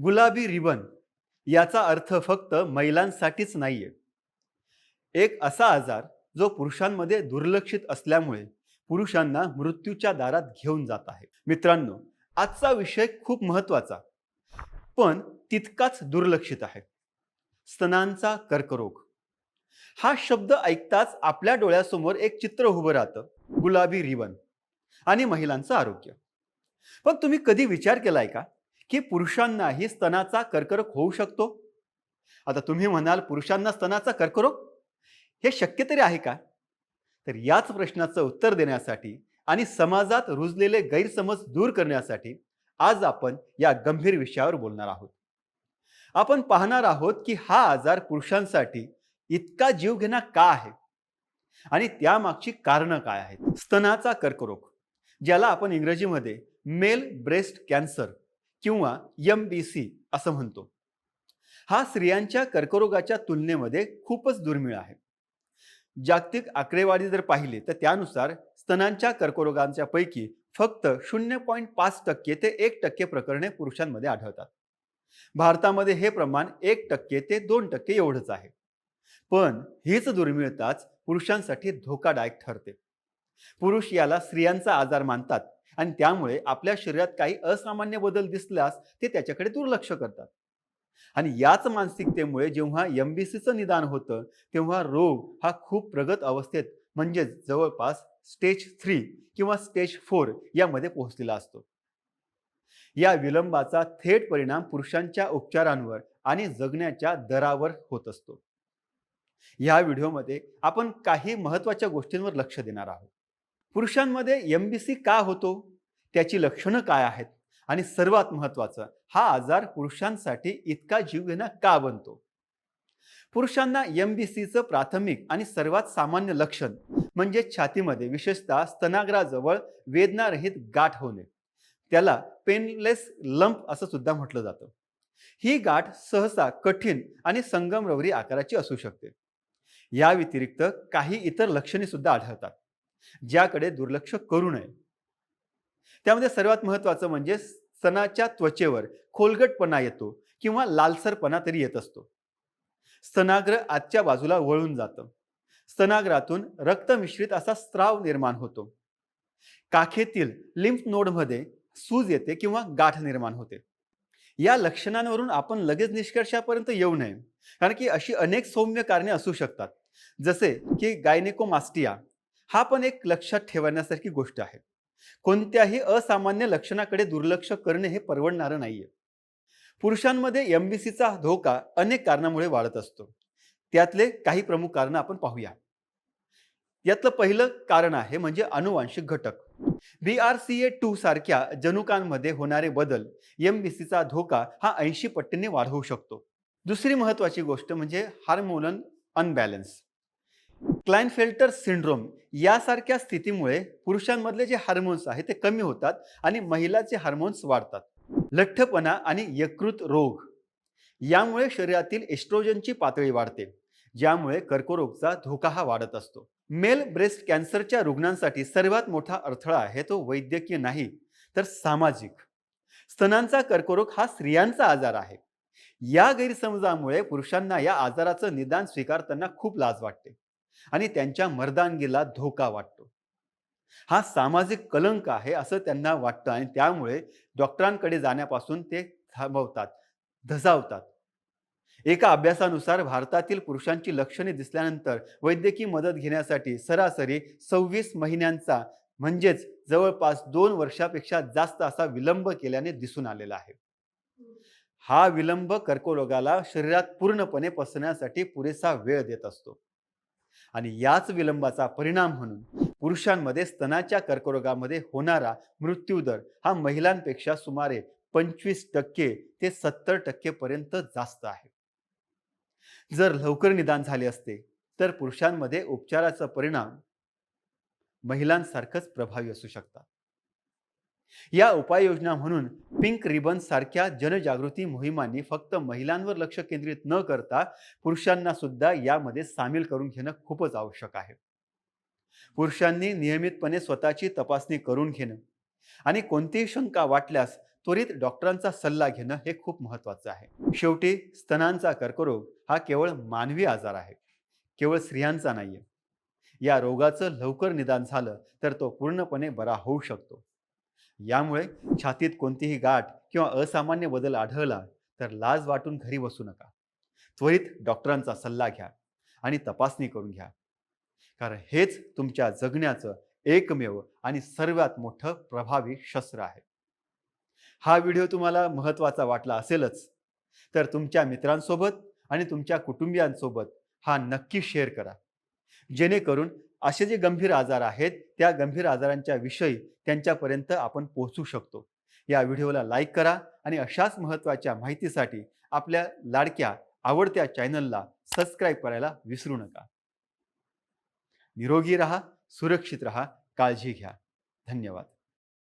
गुलाबी रिबन याचा अर्थ फक्त महिलांसाठीच नाहीये. एक असा आजार जो पुरुषांमध्ये दुर्लक्षित असल्यामुळे पुरुषांना मृत्यूच्या दारात घेऊन जात आहे. मित्रांनो आजचा विषय खूप महत्त्वाचा पण तितकाच दुर्लक्षित आहे. स्तनांचा कर्करोग. हा शब्द ऐकताच आपल्या डोळ्यासमोर एक चित्र उभं राहतं गुलाबी रिबन आणि महिलांचं आरोग्य. पण तुम्ही कधी विचार केलाय का? की पुरुषांनाही स्तनाचा कर्करोग होऊ शकतो? आता तुम्ही म्हणाल पुरुषांना स्तनाचा कर्करोग? हे शक्य तरी आहे का? तर याच प्रश्नाचं उत्तर देण्यासाठी आणि समाजात रुजलेले गैरसमज दूर करण्यासाठी आज आपण या गंभीर विषयावर बोलणार आहोत. आपण पाहणार आहोत की हा आजार पुरुषांसाठी इतका जीवघेणा का आहे? आणि त्यामागची कारणं काय आहेत? स्तनाचा कर्करोग ज्याला आपण इंग्रजीमध्ये मेल ब्रेस्ट कॅन्सर किंवा एम बी सी असं म्हणतो. हा स्त्रियांच्या कर्करोगाच्या तुलनेमध्ये खूपच दुर्मिळ आहे. जागतिक आकडेवारी जर पाहिली तर त्यानुसार स्तनांच्या कर्करोगांच्या पैकी फक्त शून्य पॉईंट पाच टक्के ते एक टक्के प्रकरणे पुरुषांमध्ये आढळतात. भारतामध्ये हे प्रमाण एक टक्के ते दोन टक्के एवढंच आहे. पण हीच दुर्मिळताच पुरुषांसाठी धोकादायक ठरते. पुरुष याला स्त्रियांचा आजार मानतात आणि त्यामुळे आपल्या शरीरात काही असामान्य बदल दिसल्यास ते त्याच्याकडे दुर्लक्ष करतात. आणि याच मानसिकतेमुळे जेव्हा एम बी सीचं निदान होतं तेव्हा रोग हा खूप प्रगत अवस्थेत म्हणजेच जवळपास स्टेज थ्री किंवा स्टेज फोर यामध्ये पोहोचलेला असतो. या विलंबाचा थेट परिणाम पुरुषांच्या उपचारांवर आणि जगण्याच्या दरावर होत असतो. या व्हिडिओमध्ये आपण काही महत्त्वाच्या गोष्टींवर लक्ष देणार आहोत. पुरुषांमध्ये एम बी सी का होतो? त्याची लक्षणं काय आहेत? आणि सर्वात महत्त्वाचं हा आजार पुरुषांसाठी इतका जीवघेणा का बनतो? पुरुषांना एम बी सीचं प्राथमिक आणि सर्वात सामान्य लक्षण म्हणजे छातीमध्ये विशेषतः स्तनाग्राजवळ वेदनारहित गाठ होणे. त्याला पेनलेस लंप असं सुद्धा म्हटलं जातं. ही गाठ सहसा कठीण आणि संगमरवरी आकाराची असू शकते. या व्यतिरिक्त काही इतर लक्षणे सुद्धा आढळतात. ज्याकडे दुर्लक्ष करू नये. त्यामध्ये सर्वात महत्वाचं म्हणजे स्तनाच्या त्वचेवर खोलगटपणा येतो किंवा लालसरपणा तरी येत असतो. स्तनाग्र आजच्या बाजूला वळून जातं. स्तनाग्रातून रक्तमिश्रित असा स्त्राव निर्माण होतो. काखेतील लिम्फ नोडमध्ये सूज येते किंवा गाठ निर्माण होते. या लक्षणांवरून आपण लगेच निष्कर्षापर्यंत येऊ नये. कारण की अशी अनेक सौम्य कारणे असू शकतात. जसे की गायनेकोमास्टिया हा पण एक लक्षात ठेवण्यासारखी गोष्ट आहे. कोणत्याही असामान्य लक्षणाकडे दुर्लक्ष करणे हे परवडणारं नाहीये. पुरुषांमध्ये एम बी सीचा धोका अनेक कारणामुळे वाढत असतो. त्यातले काही प्रमुख कारणं आपण पाहूया. यातलं पहिलं कारण आहे म्हणजे अनुवांशिक घटक. B R C A two सारख्या जनुकांमध्ये होणारे बदल एम बी सीचा धोका हा ऐंशी पट्टीने वाढवू शकतो. दुसरी महत्वाची गोष्ट म्हणजे हार्मोनल अनबॅलन्स. क्लाइनफेल्टर सिंड्रोम यासारख्या स्थितीमुळे पुरुषांमधले जे हार्मोन्स आहेत ते कमी होतात आणि महिलाचे हार्मोन्स वाढतात. लठ्ठपणा आणि यकृत रोग यामुळे शरीरातील एस्ट्रोजनची पातळी वाढते ज्यामुळे कर्करोगचा धोका हा वाढत असतो. मेल ब्रेस्ट कॅन्सरच्या रुग्णांसाठी सर्वात मोठा अडथळा आहे तो वैद्यकीय नाही तर सामाजिक. स्तनांचा कर्करोग हा स्त्रियांचा आजार आहे. या गैरसमजामुळे पुरुषांना या आजाराचं निदान स्वीकारताना खूप लाज वाटते. आणि त्यांच्या मर्दांगीला धोका वाटतो. हा सामाजिक कलंक आहे असं त्यांना वाटतं आणि त्यामुळे डॉक्टरांकडे जाण्यापासून ते थांबवतात धजावतात एका अभ्यासानुसार भारतातील पुरुषांची लक्षणे दिसल्यानंतर वैद्यकीय मदत घेण्यासाठी सरासरी सव्वीस महिन्यांचा म्हणजेच जवळपास दोन वर्षापेक्षा जास्त असा विलंब केल्याने दिसून आलेला आहे. हा विलंब कर्करोगाला शरीरात पूर्णपणे पसरण्यासाठी पुरेसा वेळ देत असतो. आणि याच विलंबाचा परिणाम म्हणून पुरुषांमध्ये स्तनाच्या कर्करोगामध्ये होणारा मृत्यूदर हा महिलांपेक्षा सुमारे पंचवीस टक्के ते सत्तर टक्के पर्यंत जास्त आहे. जर लवकर निदान झाले असते तर पुरुषांमध्ये उपचाराचा परिणाम महिलांसारखंच प्रभावी असू शकतात. या उपाययोजना म्हणून पिंक रिबन सारख्या जनजागृती मोहिमांनी फक्त महिलांवर लक्ष केंद्रित न करता पुरुषांना सुद्धा यामध्ये सामील करून घेणं खूपच आवश्यक आहे. पुरुषांनी नियमितपणे स्वतःची तपासणी करून घेणं आणि कोणतीही शंका वाटल्यास त्वरित डॉक्टरांचा सल्ला घेणं हे खूप महत्वाचं आहे. शेवटी स्तनांचा कर्करोग हा केवळ मानवी आजार आहे केवळ स्त्रियांचा नाहीये. या रोगाचं लवकर निदान झालं तर तो पूर्णपणे बरा होऊ शकतो. यामुळे छातीत कोणतीही गाठ किंवा असामान्य बदल आढळला तर लाज वाटून घरी बसू नका. त्वरित डॉक्टरांचा सल्ला घ्या आणि तपासणी करून घ्या. कारण हेच तुमच्या जगण्याचं एकमेव आणि सर्वात मोठं प्रभावी शस्त्र आहे. हा व्हिडिओ तुम्हाला महत्त्वाचा वाटला असेलच तर तुमच्या मित्रांसोबत आणि तुमच्या कुटुंबियांसोबत हा नक्की शेअर करा. जेणेकरून असे जे गंभीर आजार आहेत त्या गंभीर आजारांच्या विषयी त्यांच्यापर्यंत आपण पोहोचू शकतो. या व्हिडिओला लाईक करा आणि अशाच महत्त्वाच्या माहितीसाठी आपल्या लाडक्या आवडत्या चॅनलला सबस्क्राईब करायला विसरू नका. निरोगी रहा सुरक्षित रहा काळजी घ्या. धन्यवाद.